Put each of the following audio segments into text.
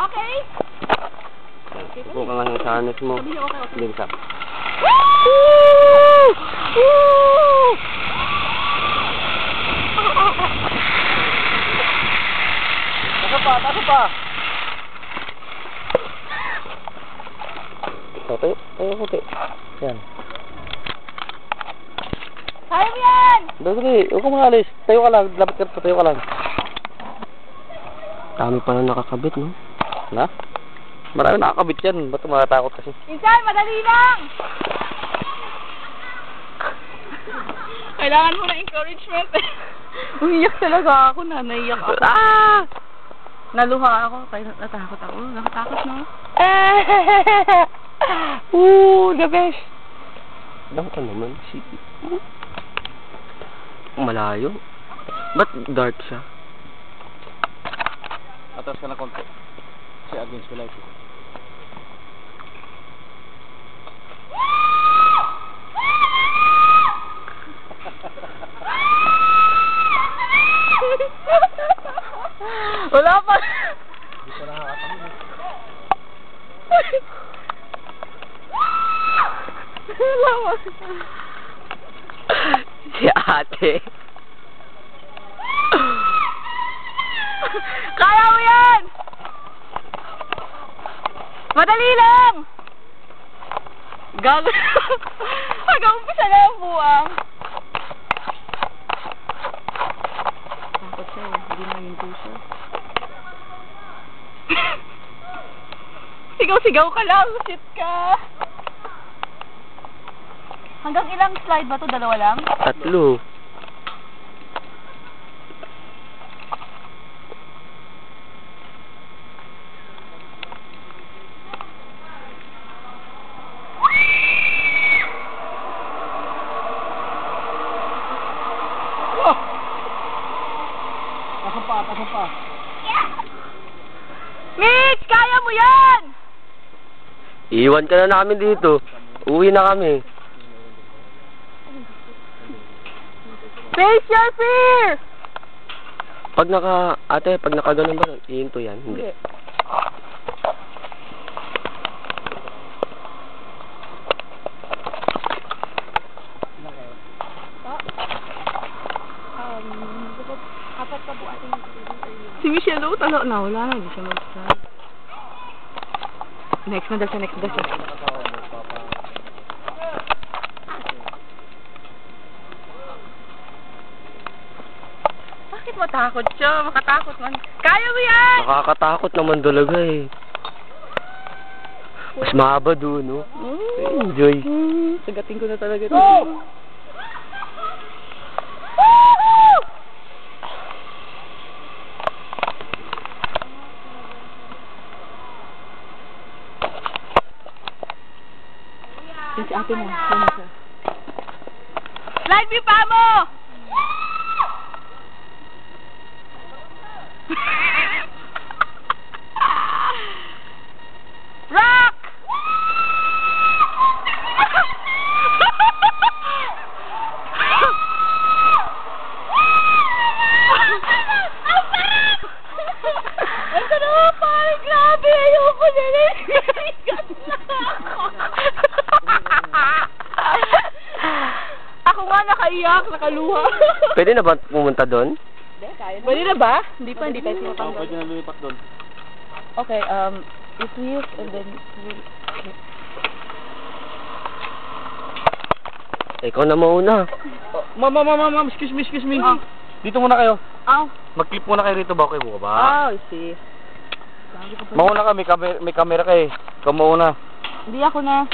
Okay? Upo ka nga ng sanet mo. Sabi niyo okay, okay. Ka. Woo! Woo! Taka pa, taka pa. Okay, tayo ko, te. Yan. Kaya mo yan! Dali, huwag ka maalis. Tayo ka lang. Lapit ka tayo ka lang. Dami pa na nakakabit, no? Na? Marami nakakabit yan. Ba't matatakot kasi? Insan, madali lang! Kailangan mo ng encouragement. Umiyak talaga ako na, naiyak ako. Ah! Naluha ako, kaya natakot ako. Nakatakot, no? Ooh, the best! Lang ka naman, si... Malayo. Ba't dark siya? Atas ka na konti. Si against the light. Wala pa. Hindi ka nakakatawa. Wala pa. si ate. Kaya mo yan! Madali lang! Gag... Hanggang umpisa na ang buwang. Takot siya eh. Hindi na yung siya. Sigaw-sigaw ka lang. Shit ka. Hanggang ilang slide ba to? Dalawa lang? Tatlo. Wah! Taka pa, taka pa. Mitch! Kaya mo yan! Iwan ka na namin dito. Uwi na kami. Face your fear! Pag naka, ate, pag naka ganun ba, iinto yan? Hindi. Um, Si Michelle, talo na. Wala na, hindi siya mag-start. Next na daw siya, next na daw siya. Bakit matakot siya? Makatakot man. Kaya mo yan! Nakakatakot naman talaga eh. Mas mahaba doon, no? Mm. Enjoy. Mm, Sagatin ko na talaga. Go! Yan si ate mo. Na siya. Slide yung paa mo! Rock! Ang sarap! Ang sarap! Parang grabe! Ayoko na rin! Naigat na ako! ako nga nakaiyak, nakaluha. Pwede na ba pumunta doon? Pwede na ba? Hindi pa, hindi tayo tinatanggal. pwede na lumipat doon. Okay, um, it wheels and then... Ikaw na mauna. Oh, ma'am, ma'am, ma'am, ma'am, excuse me, excuse me. Dito muna kayo. Ow! Mag-clip muna kayo rito ba kayo buka ba? Oh, I see. Mauna ka, may, camera, may camera ka eh. Ikaw mauna. Hindi ako na.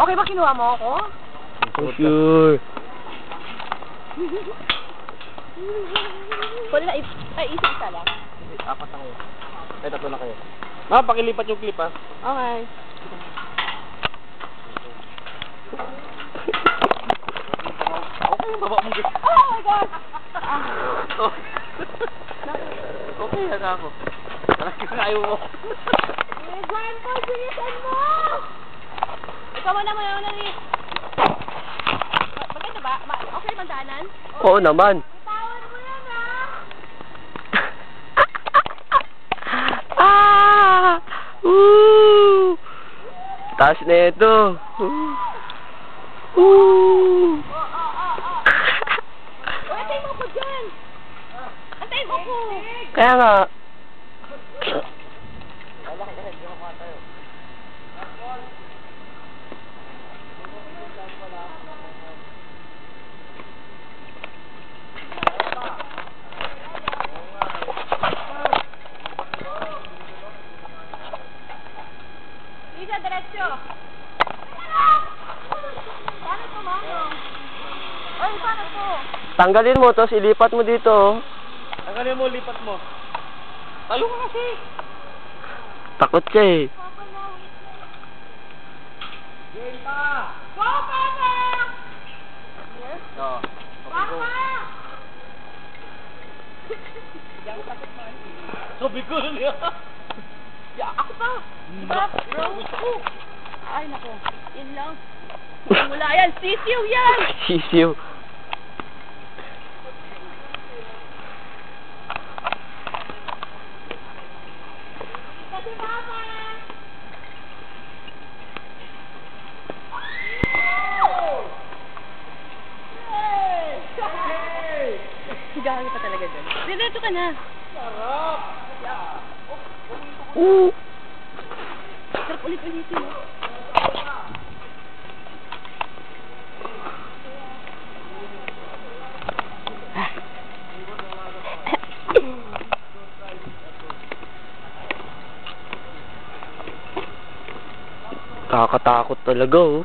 Okay ba kinuha mo ako? For sure. Pwede na, ay, isa isa lang. Apat na kayo. Ay, tatlo na kayo. Ma'am, pakilipat yung clip ha. Okay. Okay, baba mo gusto. Oh my God! Okay, hanga ako. Talagang ayaw mo. Bilisan mo! Bilisan mo! Ikaw mo naman naman na Maganda ba? Ma okay man daanan? Okay. Oo naman. Tawad mo yan ah! ah! Woo! Taas na ito. Woo! Oh, oh, oh, Antayin mo ko dyan! Antayin mo ko! Kaya nga. Tanggalin mo to, ilipat mo dito. Tanggalin mo, lipat mo. Talo ka kasi. Takot ka eh. Game pa! Go, Papa! Yes? Oo. Papa! Sabi ko lang yan. Ya, ako pa. Diba? Bro? Ay, nako. Yun lang. Wala yan. Sisiw yan. Sisiw. Sabi, Papa! Gagi pa talaga dun. Diretso ka na. Oo. Sarap ulit-ulitin mo. Kakatakot talaga oh.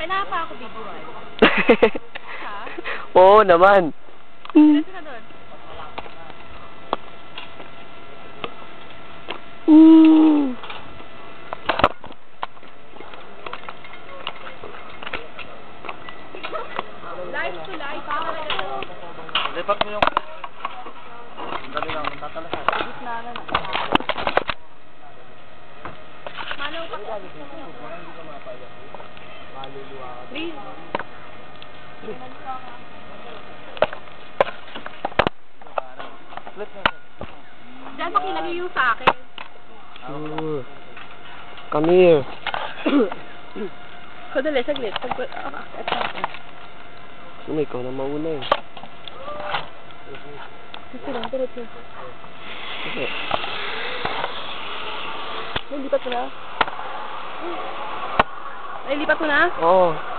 Kailangan pa ako biguan. Ha? Oo naman. Mm. To live. Lipat mo yung... Dali lang, tatalas. Gitna na na. Malaw pa. Please. Flip na. Diyan makilagay yung sa akin. Mm. Come here. Kadali, saglit. Ah, eto. Ano, ikaw na mauna eh. Dito lang. Sige. Ay, lipat mo na? Ay, lipat mo na? Oo.